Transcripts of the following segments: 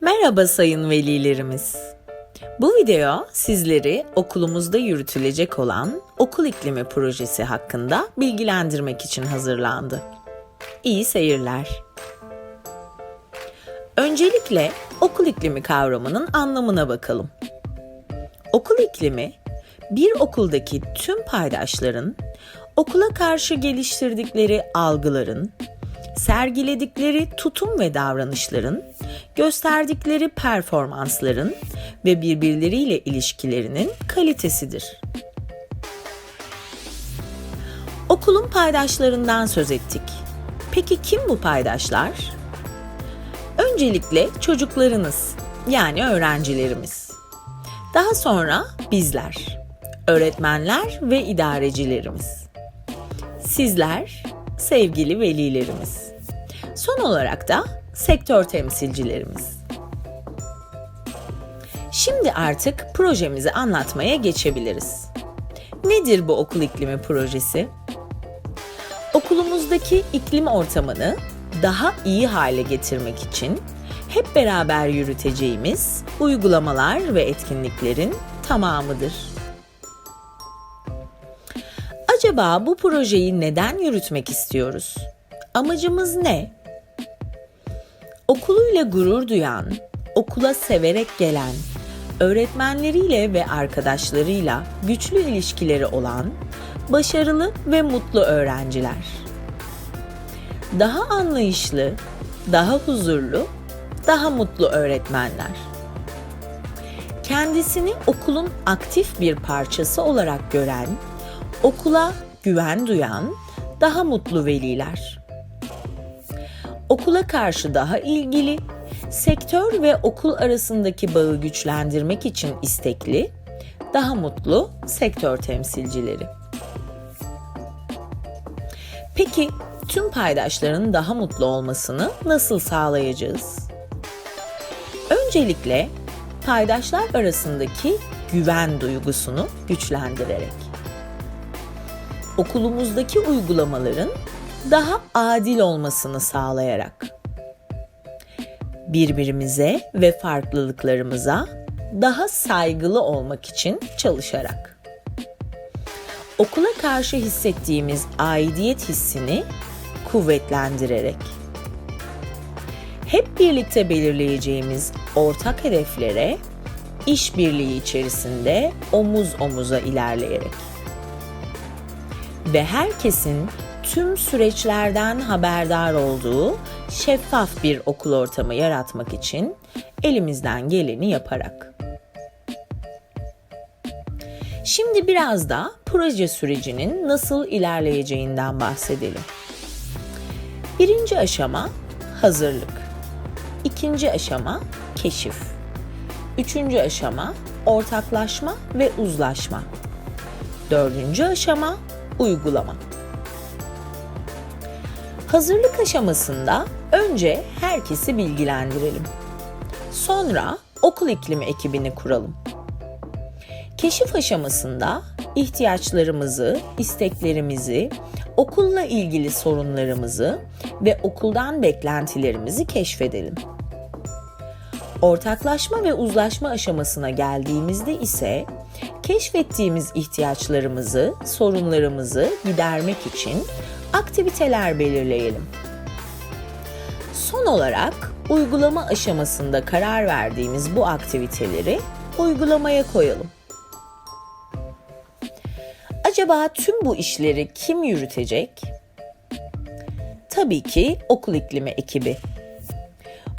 Merhaba sayın velilerimiz. Bu video sizleri okulumuzda yürütülecek olan okul iklimi projesi hakkında bilgilendirmek için hazırlandı. İyi seyirler. Öncelikle okul iklimi kavramının anlamına bakalım. Okul iklimi bir okuldaki tüm paydaşların okula karşı geliştirdikleri algıların, sergiledikleri tutum ve davranışların, gösterdikleri performansların ve birbirleriyle ilişkilerinin kalitesidir. Okulun paydaşlarından söz ettik. Peki kim bu paydaşlar? Öncelikle çocuklarınız yani öğrencilerimiz. Daha sonra bizler, öğretmenler ve idarecilerimiz. Sizler, sevgili velilerimiz. Son olarak da sektör temsilcilerimiz. Şimdi artık projemizi anlatmaya geçebiliriz. Nedir bu okul iklimi projesi? Okulumuzdaki iklim ortamını daha iyi hale getirmek için hep beraber yürüteceğimiz uygulamalar ve etkinliklerin tamamıdır. Acaba bu projeyi neden yürütmek istiyoruz? Amacımız ne? Okuluyla gurur duyan, okula severek gelen, öğretmenleriyle ve arkadaşlarıyla güçlü ilişkileri olan, başarılı ve mutlu öğrenciler. Daha anlayışlı, daha huzurlu, daha mutlu öğretmenler. Kendisini okulun aktif bir parçası olarak gören, okula güven duyan, daha mutlu veliler. Okula karşı daha ilgili, sektör ve okul arasındaki bağı güçlendirmek için istekli, daha mutlu sektör temsilcileri. Peki tüm paydaşların daha mutlu olmasını nasıl sağlayacağız? Öncelikle paydaşlar arasındaki güven duygusunu güçlendirerek okulumuzdaki uygulamaların daha adil olmasını sağlayarak birbirimize ve farklılıklarımıza daha saygılı olmak için çalışarak. Okula karşı hissettiğimiz aidiyet hissini kuvvetlendirerek hep birlikte belirleyeceğimiz ortak hedeflere işbirliği içerisinde omuz omuza ilerleyerek ve herkesin tüm süreçlerden haberdar olduğu şeffaf bir okul ortamı yaratmak için elimizden geleni yaparak. Şimdi biraz da proje sürecinin nasıl ilerleyeceğinden bahsedelim. Birinci aşama hazırlık. İkinci aşama keşif. Üçüncü aşama ortaklaşma ve uzlaşma. Dördüncü aşama uygulama. Hazırlık aşamasında önce herkesi bilgilendirelim. Sonra okul iklimi ekibini kuralım. Keşif aşamasında ihtiyaçlarımızı, isteklerimizi, okulla ilgili sorunlarımızı ve okuldan beklentilerimizi keşfedelim. Ortaklaşma ve uzlaşma aşamasına geldiğimizde ise keşfettiğimiz ihtiyaçlarımızı, sorunlarımızı gidermek için aktiviteler belirleyelim. Son olarak uygulama aşamasında karar verdiğimiz bu aktiviteleri uygulamaya koyalım. Acaba tüm bu işleri kim yürütecek? Tabii ki okul iklimi ekibi.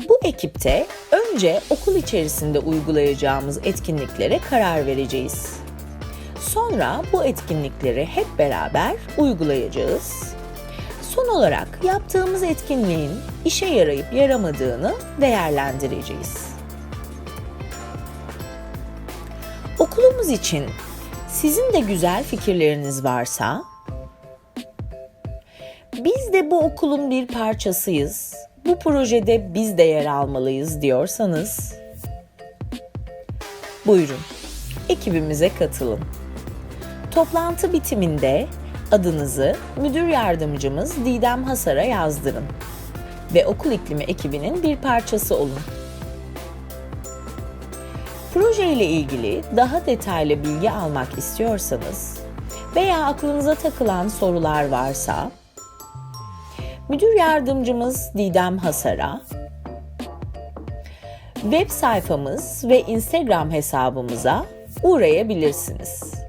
Bu ekipte önce okul içerisinde uygulayacağımız etkinliklere karar vereceğiz. Sonra bu etkinlikleri hep beraber uygulayacağız. Son olarak yaptığımız etkinliğin işe yarayıp yaramadığını değerlendireceğiz. Okulumuz için sizin de güzel fikirleriniz varsa biz de bu okulun bir parçasıyız. Bu projede biz de yer almalıyız diyorsanız buyurun ekibimize katılın. Toplantı bitiminde adınızı müdür yardımcımız Didem Hasar'a yazdırın ve okul iklimi ekibinin bir parçası olun. Proje ile ilgili daha detaylı bilgi almak istiyorsanız veya aklınıza takılan sorular varsa müdür yardımcımız Didem Hasar'a web sayfamız ve Instagram hesabımıza uğrayabilirsiniz.